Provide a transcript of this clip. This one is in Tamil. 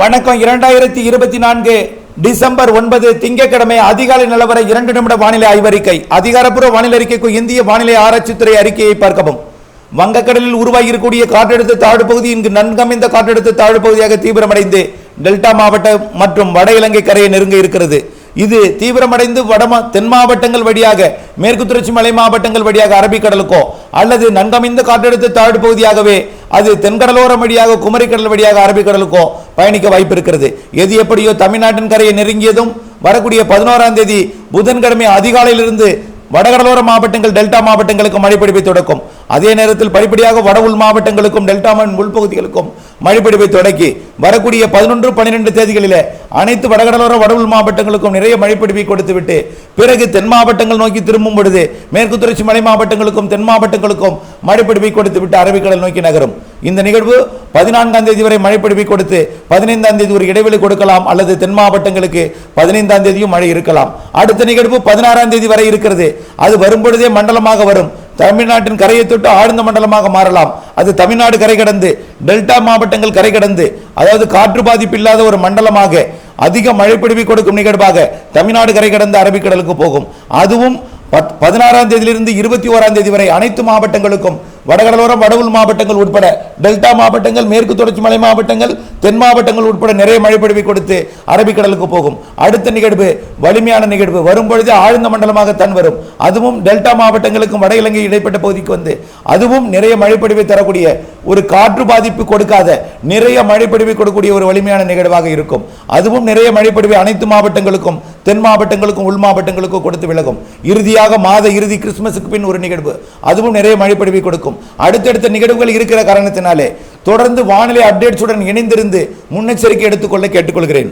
வணக்கம். இரண்டாயிரத்தி இருபத்தி நான்கு டிசம்பர் ஒன்பது திங்கட்கிழமை அதிகாலை நிலவர இரண்டு நிமிட வானிலை ஆய்வறிக்கை. அதிகாரப்பூர்வ வானிலை அறிக்கைக்கு இந்திய வானிலை ஆராய்ச்சித்துறை அறிக்கையை பார்க்கவும். வங்கக்கடலில் உருவாகியிருக்கக்கூடிய காற்றழுத்த தாழ்வு பகுதி இங்கு நன்கமைந்த காற்றழுத்த தாழ்வு பகுதியாக தீவிரமடைந்து டெல்டா மாவட்டம் மற்றும் வட இலங்கை கரையை நெருங்க இருக்கிறது. இது தீவிரமடைந்து வடமா தென் மாவட்டங்கள் வழியாக மேற்கு தொடர்ச்சி மலை மாவட்டங்கள் வழியாக அரபிக்கடலுக்கோ அல்லது நன்கமைந்த காற்றழுத்த தாழ்வு பகுதியாகவே அது தென்கடலோரம் வழியாக குமரிக்கடல் வழியாக அரபிக்கடலுக்கோ பயணிக்க வாய்ப்பு இருக்கிறது எது எப்படியோ தமிழ்நாட்டின் கரையை நெருங்கியதும் வரக்கூடிய பதினோராம் தேதி புதன்கிழமை அதிகாலையிலிருந்து வடகடலோர மாவட்டங்கள் டெல்டா மாவட்டங்களுக்கு மழைப்பிடிப்பை தொடக்கும். அதே நேரத்தில் படிப்படியாக வட உள் மாவட்டங்களுக்கும் டெல்டா மண் உள்பகுதிகளுக்கும் மழைப்பிடிப்பை தொடக்கி வரக்கூடிய பதினொன்று பன்னிரெண்டு தேதிகளிலே அனைத்து வடகடலோர வட உள் மாவட்டங்களுக்கும் நிறைய மழைப்பிடிப்பை கொடுத்துவிட்டு பிறகு தென் மாவட்டங்கள் நோக்கி திரும்பும் பொழுது மேற்கு தொடர்ச்சி மலை மாவட்டங்களுக்கும் தென் மாவட்டங்களுக்கும் மழைப்பிடிப்பை கொடுத்துவிட்டு அரபிக்கடல் நோக்கி நகரும். இந்த நிகழ்வு பதினான்காம் தேதி வரை மழைப்பிடிப்பை கொடுத்து பதினைந்தாம் தேதி ஒரு இடைவெளி கொடுக்கலாம் அல்லது தென் மாவட்டங்களுக்கு பதினைந்தாம் தேதியும் மழை இருக்கலாம். அடுத்த நிகழ்வு பதினாறாம் தேதி வரை இருக்கிறது. அது வரும்பொழுதே மண்டலமாக வரும். தமிழ்நாட்டின் கரையை தொட்டு ஆழ்ந்த மண்டலமாக மாறலாம். அது தமிழ்நாடு கரை கடந்து டெல்டா மாவட்டங்கள் கரை கடந்து அதாவது காற்று பாதிப்பு இல்லாத ஒரு மண்டலமாக அதிக மழைப்பிடிவை கொடுக்கும் நிகழ்வாக தமிழ்நாடு கரை கடந்து அரபிக்கடலுக்கு போகும். அதுவும் பத்- பதினாறாம் தேதியிலிருந்து இருபத்தி ஓராம் தேதி வரை அனைத்து மாவட்டங்களுக்கும் வடகடலோர வடவுள் மாவட்டங்கள் உட்பட டெல்டா மாவட்டங்கள் மேற்கு தொடர்ச்சி மலை மாவட்டங்கள் தென் மாவட்டங்கள் உட்பட நிறைய மழைப்பொழிவை கொடுத்து அரபிக்கடலுக்கு போகும். அடுத்த நிகழ்வு வலிமையான நிகழ்வு. வரும் பொழுது ஆழ்ந்த மண்டலமாக தன் வரும். அதுவும் டெல்டா மாவட்டங்களுக்கும் வட இலங்கை இடைப்பட்ட பகுதிக்கு வந்து. அதுவும் நிறைய மழைப்பொழிவை தரக்கூடிய ஒரு காற்று பாதிப்பு கொடுக்காத நிறைய மழைப்பொழிவை கொடுக்கக்கூடிய ஒரு வலிமையான நிகழ்வாக இருக்கும். அதுவும் நிறைய மழைப்பொழிவை அனைத்து மாவட்டங்களுக்கும் தென் மாவட்டங்களுக்கும் உள் மாவட்டங்களுக்கும் கொடுத்து விலகும். இறுதியாக மாத இறுதி கிறிஸ்துமஸுக்கு பின் ஒரு நிகழ்வு. அதுவும் நிறைய மழைப்பொழிவை கொடுக்கும். அடுத்தடுத்த நிகழ்வுகள் இருக்கிற காரணத்தினாலே தொடர்ந்து வானிலை அப்டேட்ஸுடன் இணைந்திருந்து முன்னெச்சரிக்கை எடுத்துக்கொள்ள கேட்டுக்கொள்கிறேன்.